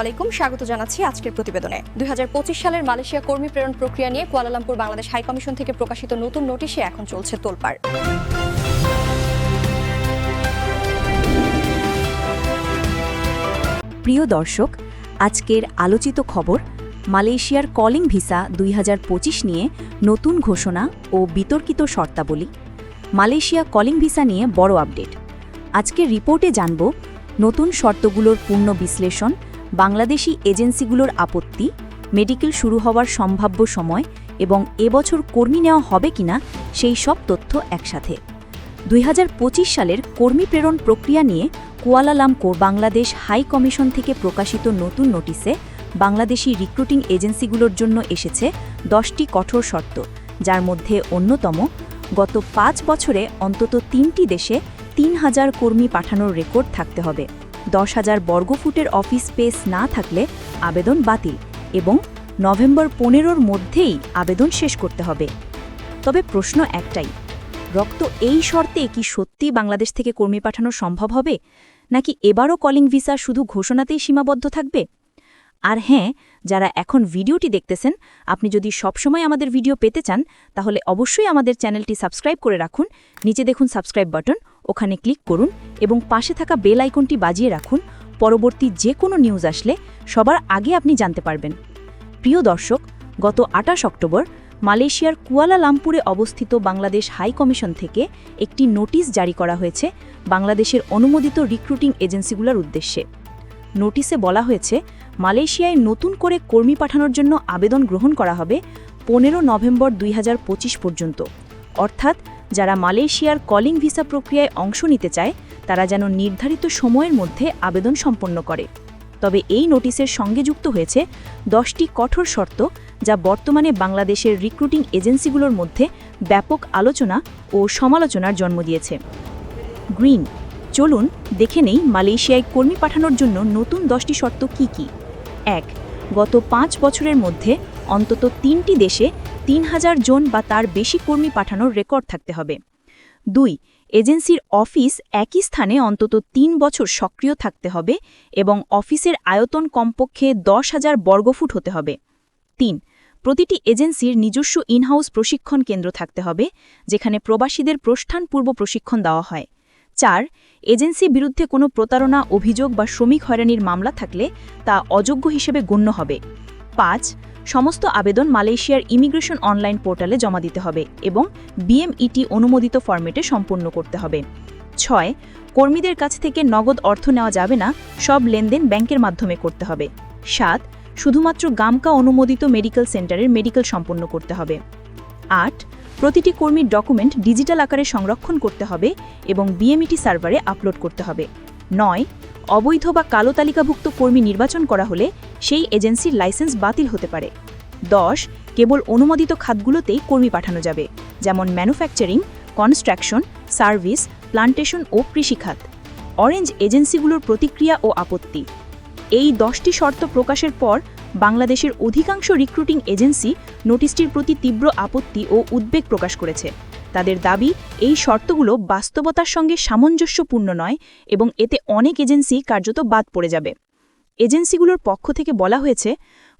আলাইকুম স্বাগত জানাচ্ছি আজকের প্রতিবেদনে। দুই সালের মালয়েশিয়া কর্মী প্রেরণ প্রক্রিয়া নিয়ে কুয়ালালামপুর বাংলাদেশ হাইকমিশন থেকে প্রকাশিত নতুন নোটিশে এখন চলছে তোলপাড়। প্রিয় দর্শক, আজকের আলোচিত খবর, মালয়েশিয়ার কলিং ভিসা দুই হাজার পঁচিশ নিয়ে নতুন ঘোষণা ও বিতর্কিত শর্তাবলী, মালয়েশিয়া কলিং ভিসা নিয়ে বড় আপডেট। আজকের রিপোর্টে জানব, নতুন শর্তগুলোর পূর্ণ বিশ্লেষণ বাংলাদেশি এজেন্সিগুলোর আপত্তি, মেডিকেল শুরু হওয়ার সম্ভাব্য সময় এবং এবছর কর্মী নেওয়া হবে কিনা সেই সব তথ্য একসাথে। দুই হাজার পঁচিশ সালের কর্মী প্রেরণ প্রক্রিয়া নিয়ে কুয়ালালামপুর বাংলাদেশ হাই কমিশন থেকে প্রকাশিত নতুন নোটিসে বাংলাদেশি রিক্রুটিং এজেন্সিগুলোর জন্য এসেছে দশটি কঠোর শর্ত, যার মধ্যে অন্যতম, গত পাঁচ বছরে অন্তত তিনটি দেশে তিন হাজার কর্মী পাঠানোর রেকর্ড থাকতে হবে। দশ হাজার বর্গফুটের অফিস স্পেস না থাকলে আবেদন বাতিল এবং নভেম্বর পনেরোর মধ্যেই আবেদন শেষ করতে হবে। তবে প্রশ্ন একটাই, রক্ত এই শর্তে কি সত্যি বাংলাদেশ থেকে কর্মী পাঠানো সম্ভব হবে, নাকি এবারও কলিং ভিসা শুধু ঘোষণাতেই সীমাবদ্ধ থাকবে? আর হ্যাঁ যারা এখন ভিডিওটি দেখতেছেন, আপনি যদি সবসময় আমাদের ভিডিও পেতে চান, তাহলে অবশ্যই আমাদের চ্যানেলটি সাবস্ক্রাইব করে রাখুন, নিচে দেখুন সাবস্ক্রাইব বাটন, ওখানে ক্লিক করুন এবং পাশে থাকা বেল আইকনটি বাজিয়ে রাখুন, পরবর্তী যে কোনো নিউজ আসলে সবার আগে আপনি জানতে পারবেন। প্রিয় দর্শক, গত আটাশ অক্টোবর মালয়েশিয়ার কুয়ালালামপুরে অবস্থিত বাংলাদেশ হাই কমিশন থেকে একটি নোটিশ জারি করা হয়েছে বাংলাদেশের অনুমোদিত রিক্রুটিং এজেন্সিগুলোর উদ্দেশ্যে। নোটিশে বলা হয়েছে মালয়েশিয়ায় নতুন করে কর্মী পাঠানোর জন্য আবেদন গ্রহণ করা হবে পনেরো নভেম্বর দুই হাজার পঁচিশ পর্যন্ত। অর্থাৎ যারা মালয়েশিয়ার কলিং ভিসা প্রক্রিয়ায় অংশ নিতে চায়, তারা যেন নির্ধারিত সময়ের মধ্যে আবেদন সম্পন্ন করে। তবে এই নোটিশের সঙ্গে যুক্ত হয়েছে দশটি কঠোর শর্ত যা বর্তমানে বাংলাদেশের রিক্রুটিং এজেন্সিগুলোর মধ্যে ব্যাপক আলোচনা ও সমালোচনার জন্ম দিয়েছে। গ্রিন, চলুন দেখে নেই মালয়েশিয়ায় কর্মী পাঠানোর জন্য নতুন দশটি শর্ত কি কি। এক। গত পাঁচ বছরের মধ্যে অন্তত তিনটি দেশে তিন হাজার জন বা তার বেশি কর্মী পাঠানোর রেকর্ড থাকতে হবে। দুই, এজেন্সির অফিস একই স্থানে অন্তত তিন বছর সক্রিয় থাকতে হবে এবং অফিসের আয়তন কমপক্ষে দশ হাজার বর্গফুট হতে হবে। তিন, প্রতিটি এজেন্সির নিজস্ব ইনহাউস প্রশিক্ষণ কেন্দ্র থাকতে হবে, যেখানে প্রবাসীদের প্রস্থান পূর্ব প্রশিক্ষণ দেওয়া হয়। চার, এজেন্সি বিরুদ্ধে কোনো প্রতারণা, অভিযোগ বা শ্রমিক হয়রানির মামলা থাকলে তা অযোগ্য হিসেবে গণ্য হবে। পাঁচ, সমস্ত আবেদন মালয়েশিয়ার ইমিগ্রেশন অনলাইন পোর্টালে জমা দিতে হবে এবং বিএমইটি অনুমোদিত ফরম্যাটে সম্পন্ন করতে হবে। ছয়, কর্মীদের কাছ থেকে নগদ অর্থ নেওয়া যাবে না, সব লেনদেন ব্যাংকের মাধ্যমে করতে হবে। সাত, শুধুমাত্র গামকা অনুমোদিত মেডিকেল সেন্টারের মেডিকেল সম্পন্ন করতে হবে। আট প্রতিটি কর্মীর ডকুমেন্ট ডিজিটাল আকারে সংরক্ষণ করতে হবে এবং বিএমইটি সার্ভারে আপলোড করতে হবে। নয়, অবৈধ বা কালো তালিকাভুক্ত কর্মী নির্বাচন করা হলে সেই এজেন্সির লাইসেন্স বাতিল হতে পারে। দশ, কেবল অনুমোদিত খাতগুলোতেই কর্মী পাঠানো যাবে, যেমন ম্যানুফ্যাকচারিং, কনস্ট্রাকশন, সার্ভিস, প্লান্টেশন ও কৃষিখাত অরেঞ্জ এজেন্সিগুলোর প্রতিক্রিয়া ও আপত্তি। এই দশটি শর্ত প্রকাশের পর বাংলাদেশের অধিকাংশ রিক্রুটিং এজেন্সি নোটিশটির প্রতি তীব্র আপত্তি ও উদ্বেগ প্রকাশ করেছে। তাদের দাবি, এই শর্তগুলো বাস্তবতার সঙ্গে সামঞ্জস্যপূর্ণ নয় এবং এতে অনেক এজেন্সি কার্যত বাদ পড়ে যাবে। এজেন্সিগুলোর পক্ষ থেকে বলা হয়েছে,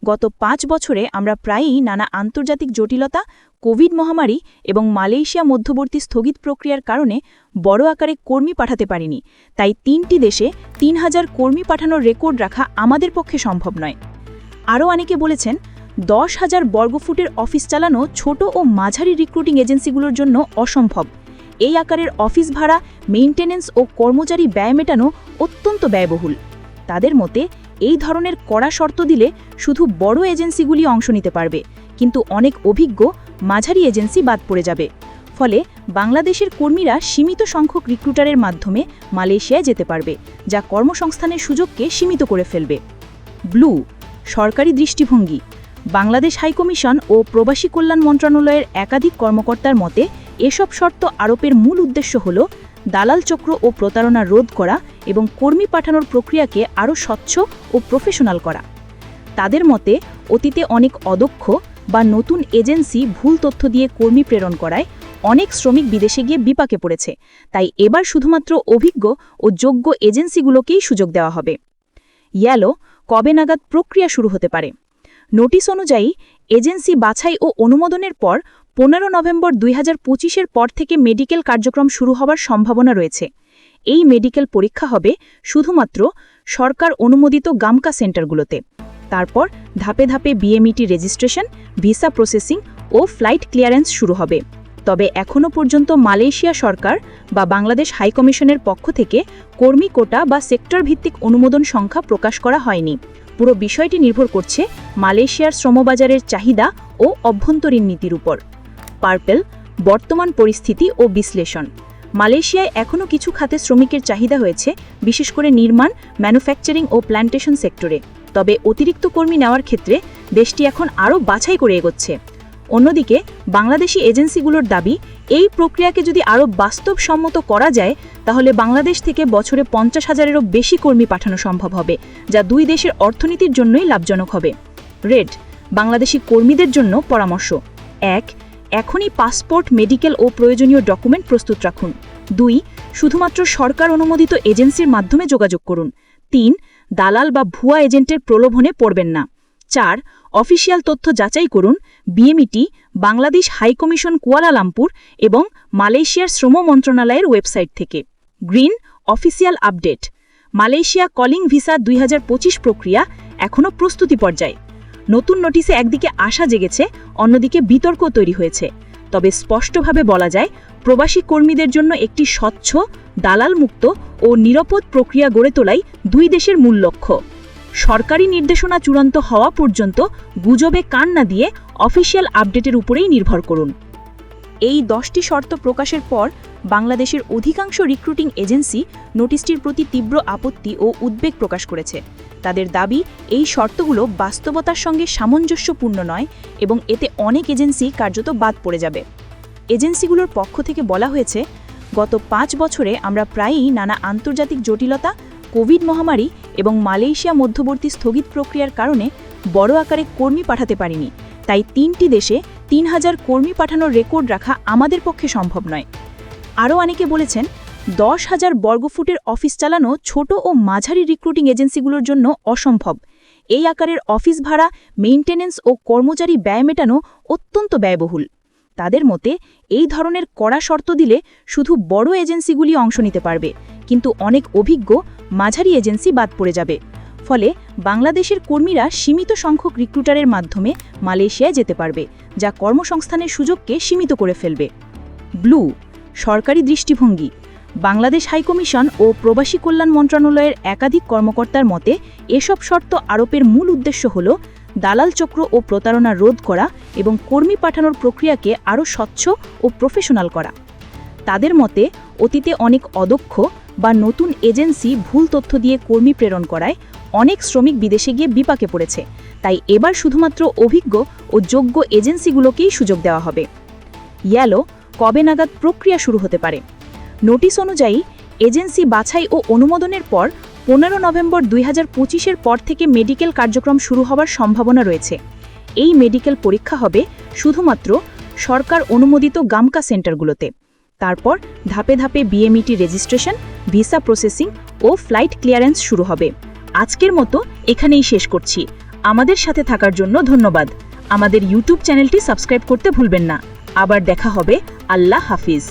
গত পাঁচ বছরে আমরা প্রায়ই নানা আন্তর্জাতিক জটিলতা, কোভিড মহামারী এবং মালয়েশিয়া মধ্যবর্তী স্থগিত প্রক্রিয়ার কারণে বড় আকারে কর্মী পাঠাতে পারিনি। তাই তিনটি দেশে তিন হাজার কর্মী পাঠানোর রেকর্ড রাখা আমাদের পক্ষে সম্ভব নয়। আরও অনেকে বলেছেন, দশ হাজার বর্গফুটের অফিস চালানো ছোট ও মাঝারি রিক্রুটিং এজেন্সিগুলোর জন্য অসম্ভব। এই আকারের অফিস ভাড়া মেইনটেনেন্স ও কর্মচারী ব্যয় মেটানো অত্যন্ত ব্যয়বহুল। তাদের মতে, এই ধরনের কড়া শর্ত দিলে শুধু বড় এজেন্সিগুলি অংশ নিতে পারবে, কিন্তু অনেক অভিজ্ঞ মাঝারি এজেন্সি বাদ পড়ে যাবে। ফলে বাংলাদেশের কর্মীরা সীমিত সংখ্যক রিক্রুটারের মাধ্যমে মালয়েশিয়ায় যেতে পারবে, যা কর্মসংস্থানের সুযোগকে সীমিত করে ফেলবে। ব্লু সরকারি দৃষ্টিভঙ্গি। বাংলাদেশ হাইকমিশন ও প্রবাসী কল্যাণ মন্ত্রণালয়ের একাধিক কর্মকর্তার মতে, এসব শর্ত আরোপের মূল উদ্দেশ্য হল দালাল চক্র ও প্রতারণা রোধ করা এবং কর্মী পাঠানোর প্রক্রিয়াকে আরও স্বচ্ছ ও প্রফেশনাল করা। তাদের মতে, অতীতে অনেক অদক্ষ বা নতুন এজেন্সি ভুল তথ্য দিয়ে কর্মী প্রেরণ করায় অনেক শ্রমিক বিদেশে গিয়ে বিপাকে পড়েছে। তাই এবার শুধুমাত্র অভিজ্ঞ ও যোগ্য এজেন্সিগুলোকেই সুযোগ দেওয়া হবে। ইয়ালো কবে নাগাদ প্রক্রিয়া শুরু হতে পারে। নোটিশ অনুযায়ী, এজেন্সি বাছাই ও অনুমোদনের পর পনেরো নভেম্বর দুই হাজার পর থেকে মেডিকেল কার্যক্রম শুরু হওয়ার সম্ভাবনা রয়েছে। এই মেডিকেল পরীক্ষা হবে শুধুমাত্র সরকার অনুমোদিত গামকা সেন্টারগুলোতে। তারপর ধাপে ধাপে বিএমইটি রেজিস্ট্রেশন ভিসা প্রসেসিং ও ফ্লাইট ক্লিয়ারেন্স শুরু হবে। তবে এখনও পর্যন্ত মালয়েশিয়া সরকার বা বাংলাদেশ হাইকমিশনের পক্ষ থেকে কর্মী কোটা বা সেক্টর ভিত্তিক অনুমোদন সংখ্যা প্রকাশ করা হয়নি। পুরো বিষয়টি নির্ভর করছে মালয়েশিয়ার শ্রমবাজারের চাহিদা ও অভ্যন্তরীণ নীতির উপর। পার্পেল, বর্তমান পরিস্থিতি ও বিশ্লেষণ। মালয়েশিয়ায় এখনও কিছু খাতে শ্রমিকের চাহিদা হয়েছে, বিশেষ করে নির্মাণ, ম্যানুফ্যাকচারিং ও প্ল্যান্টেশন সেক্টরে। তবে অতিরিক্ত কর্মী নেওয়ার ক্ষেত্রে দেশটি এখন আরও বাছাই করে এগোচ্ছে। অন্যদিকে, বাংলাদেশি এজেন্সিগুলোর দাবি, এই প্রক্রিয়াকে যদি আরও বাস্তবসম্মত করা যায়, তাহলে বাংলাদেশ থেকে বছরে পঞ্চাশ হাজারেরও বেশি কর্মী পাঠানো সম্ভব হবে, যা দুই দেশের অর্থনীতির জন্যই লাভজনক হবে। রেড, বাংলাদেশি কর্মীদের জন্য পরামর্শ। এক, এখনই পাসপোর্ট, মেডিকেল ও প্রয়োজনীয় ডকুমেন্ট প্রস্তুত রাখুন। দুই, শুধুমাত্র সরকার অনুমোদিত এজেন্সির মাধ্যমে যোগাযোগ করুন। তিন, দালাল বা ভুয়া এজেন্টের প্রলোভনে পড়বেন না। চার, অফিসিয়াল তথ্য যাচাই করুন বিএমইটি বাংলাদেশ হাইকমিশন কুয়ালালামপুর এবং মালয়েশিয়ার শ্রম মন্ত্রণালয়ের ওয়েবসাইট থেকে। Green, official update. Malaysia calling visa দুই হাজার পঁচিশ প্রক্রিয়া এখনও প্রস্তুতি পর্যায়ে। নতুন নোটিশে একদিকে আশা জেগেছে, অন্যদিকে বিতর্ক তৈরি হয়েছে। তবে স্পষ্টভাবে বলা যায়, প্রবাসী কর্মীদের জন্য একটি স্বচ্ছ, দালালমুক্ত ও নিরাপদ প্রক্রিয়া গড়ে তোলাই দুই দেশের মূল লক্ষ্য। সরকারি নির্দেশনা চূড়ান্ত হওয়া পর্যন্ত গুজবে কান না দিয়ে অফিসিয়াল আপডেটের উপরেই নির্ভর করুন। এই দশটি শর্ত প্রকাশের পর বাংলাদেশের অধিকাংশ রিক্রুটিং এজেন্সি নোটিশটির প্রতি তীব্র আপত্তি ও উদ্বেগ প্রকাশ করেছে। তাদের দাবি, এই শর্তগুলো বাস্তবতার সঙ্গে সামঞ্জস্যপূর্ণ নয় এবং এতে অনেক এজেন্সি কার্যত বাদ পড়ে যাবে। এজেন্সিগুলোর পক্ষ থেকে বলা হয়েছে, গত পাঁচ বছরে আমরা প্রায়ই নানা আন্তর্জাতিক জটিলতা কোভিড মহামারী এবং মালয়েশিয়া মধ্যবর্তী স্থগিত প্রক্রিয়ার কারণে বড় আকারে কর্মী পাঠাতে পারিনি। তাই তিনটি দেশে তিন হাজার কর্মী পাঠানোর রেকর্ড রাখা আমাদের পক্ষে সম্ভব নয়। আরও অনেকে বলেছেন, দশ হাজার বর্গফুটের অফিস চালানো ছোট ও মাঝারি রিক্রুটিং এজেন্সিগুলোর জন্য অসম্ভব। এই আকারের অফিস ভাড়া, মেইনটেনেন্স ও কর্মচারী ব্যয় মেটানো অত্যন্ত ব্যয়বহুল। তাদের মতে, এই ধরনের কড়া শর্ত দিলে শুধু বড় এজেন্সিগুলি অংশ নিতে পারবে। কিন্তু অনেক অভিজ্ঞ মাঝারি এজেন্সি বাদ পড়ে যাবে। ফলে বাংলাদেশের কর্মীরা সীমিত সংখ্যক রিক্রুটারের মাধ্যমে মালয়েশিয়ায় যেতে পারবে, যা কর্মসংস্থানের সুযোগকে সীমিত করে ফেলবে। ব্লু, সরকারি দৃষ্টিভঙ্গি। বাংলাদেশ হাইকমিশন ও প্রবাসী কল্যাণ মন্ত্রণালয়ের একাধিক কর্মকর্তার মতে, এসব শর্ত আরোপের মূল উদ্দেশ্য হল দালাল চক্র ও প্রতারণা রোধ করা এবং কর্মী পাঠানোর প্রক্রিয়াকে আরও স্বচ্ছ ও প্রফেশনাল করা। তাদের মতে, অতীতে অনেক অদক্ষ বা নতুন এজেন্সি ভুল তথ্য দিয়ে কর্মী প্রেরণ করায় অনেক শ্রমিক বিদেশে গিয়ে বিপাকে পড়েছে। তাই এবার শুধুমাত্র অভিজ্ঞ ও যোগ্য এজেন্সিগুলোকেই সুযোগ দেওয়া হবে। ইয়ালো, কবে নাগাদ প্রক্রিয়া শুরু হতে পারে? নোটিশ অনুযায়ী, এজেন্সি বাছাই ও অনুমোদনের পর পনেরো নভেম্বর দুই হাজার পঁচিশের পর থেকে মেডিকেল কার্যক্রম শুরু হওয়ার সম্ভাবনা রয়েছে। এই মেডিকেল পরীক্ষা হবে শুধুমাত্র সরকার অনুমোদিত গামকা সেন্টারগুলোতে। তারপর ধাপে ধাপে বিএমইটি রেজিস্ট্রেশন ভিসা প্রসেসিং ও ফ্লাইট ক্লিয়ারেন্স শুরু হবে। আজকের মতো এখানেই শেষ করছি। আমাদের সাথে থাকার জন্য ধন্যবাদ। আমাদের ইউটিউব চ্যানেলটি সাবস্ক্রাইব করতে ভুলবেন না। আবার দেখা হবে। আল্লাহ হাফিজ।